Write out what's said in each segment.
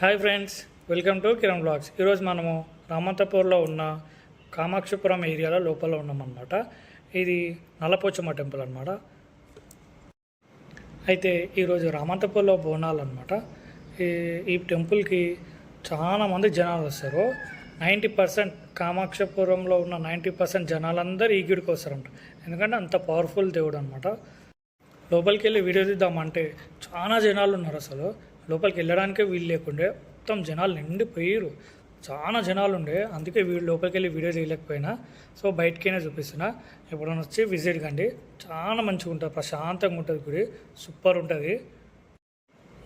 Hi friends welcome to Kiran blogs. ఈరోజు మనము రామంతపూర్లో ఉన్న కామాక్షపురం ఏరియాలో లోపల ఉన్నామన్నమాట. ఇది నల్లపోచమ్మ టెంపుల్ అనమాట అయితే ఈరోజు రామంతపూర్లో బోనాలు అనమాట ఈ ఈ టెంపుల్కి చాలామంది జనాలు వస్తారు. నైంటీ పర్సెంట్ కామాక్షపురంలో ఉన్న నైంటీ పర్సెంట్ జనాలందరూ ఈ గుడికి వస్తారంట. ఎందుకంటే అంత పవర్ఫుల్ దేవుడు అనమాట లోపలికి వెళ్ళి వీడియో తీద్దామంటే చాలా జనాలు ఉన్నారు అసలు. లోపలికి వెళ్ళడానికే వీలు లేకుండే మొత్తం జనాలు నిండిపోయారు చాలా జనాలు ఉండే అందుకే వీడు లోపలికి వెళ్ళి వీడియో చేయలేకపోయినా సో బయటకైనా చూపిస్తున్నా. ఎప్పుడైనా వచ్చి విజిట్ కండి. చాలా మంచిగా ఉంటుంది ప్రశాంతంగా ఉంటుంది గుడి. సూపర్ ఉంటుంది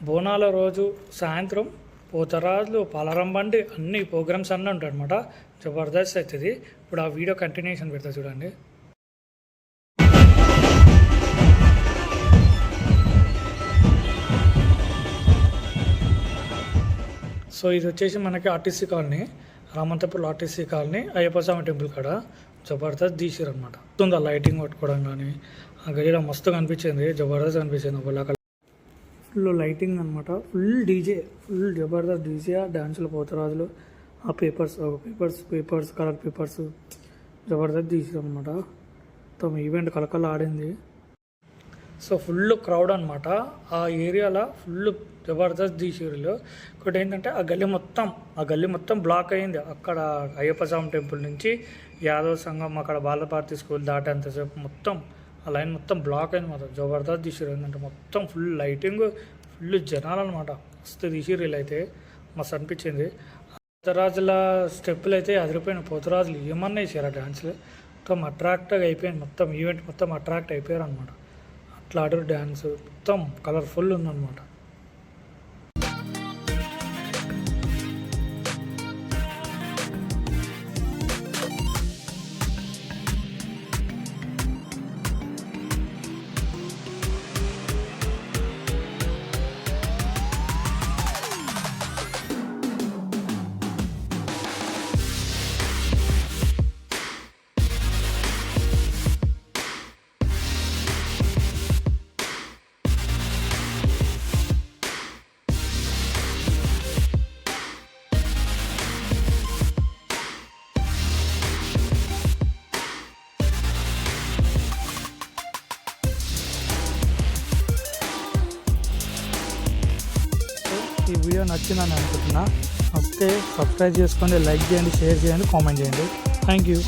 బోనాల రోజు సాయంత్రం పోతరాజులు పలరం బండి అన్ని ప్రోగ్రామ్స్ అన్నీ ఉంటాయి అనమాట జబర్దస్త్ అవుతుంది ఇప్పుడు ఆ వీడియో కంటిన్యూషన్ పెడతా చూడండి. సో ఇది వచ్చేసి మనకి RTC colony Ramanthapur RTC colony Ayyappa Swamy temple కాడ జబర్దస్త్ తీసిరు అనమాట ఉంది ఆ లైటింగ్ పట్టుకోవడం కానీ ఆ గదిలో మస్తు కనిపించింది జబర్దస్త్ కనిపించింది ఒకళ్ళు ఫుల్ లైటింగ్ అనమాట ఫుల్ డీజే ఫుల్ జబర్దస్త్ డీజే డ్యాన్సులు పోతరాజులు ఆ papers papers papers colour papers Jabardasth తీసిరు అనమాట మొత్తం ఈవెంట్ కలకల ఆడింది. సో ఫుల్ క్రౌడ్ అనమాట ఆ ఏరియాలో ఫుల్ జబర్దస్త్ తీసిరులో ఇంకోటి ఏంటంటే ఆ గల్లీ మొత్తం ఆ గల్లీ మొత్తం బ్లాక్ అయింది అక్కడ అయ్యప్ప స్వామి టెంపుల్ నుంచి యాదవ సంఘం అక్కడ బాలపార్తి స్కూల్ దాటేంతసేపు మొత్తం ఆ లైన్ మొత్తం బ్లాక్ అయింది మాత్రం. జబర్దస్త్ తీసిరు ఏంటంటే మొత్తం ఫుల్ లైటింగ్ ఫుల్ జనాలు అనమాట మస్తు తీసిరు అయితే మస్తు అనిపించింది. పోతరాజుల స్టెప్పులు అయితే అదిరిపోయిన పోతరాజులు ఏమన్నా వేసారు ఆ డ్యాన్స్లు? మొత్తం అట్రాక్ట్గా అయిపోయింది. మొత్తం ఈవెంట్ మొత్తం అట్రాక్ట్ అయిపోయారు అనమాట అట్లా ఆడారు డ్యాన్స్. మొత్తం కలర్ఫుల్ ఉందన్నమాట. ఈ వీడియో నచ్చిందని అనుకుంటున్నా. నచ్చితే సబ్స్క్రైబ్ చేసుకోండి లైక్ చేయండి షేర్ చేయండి కామెంట్ చేయండి. Thank you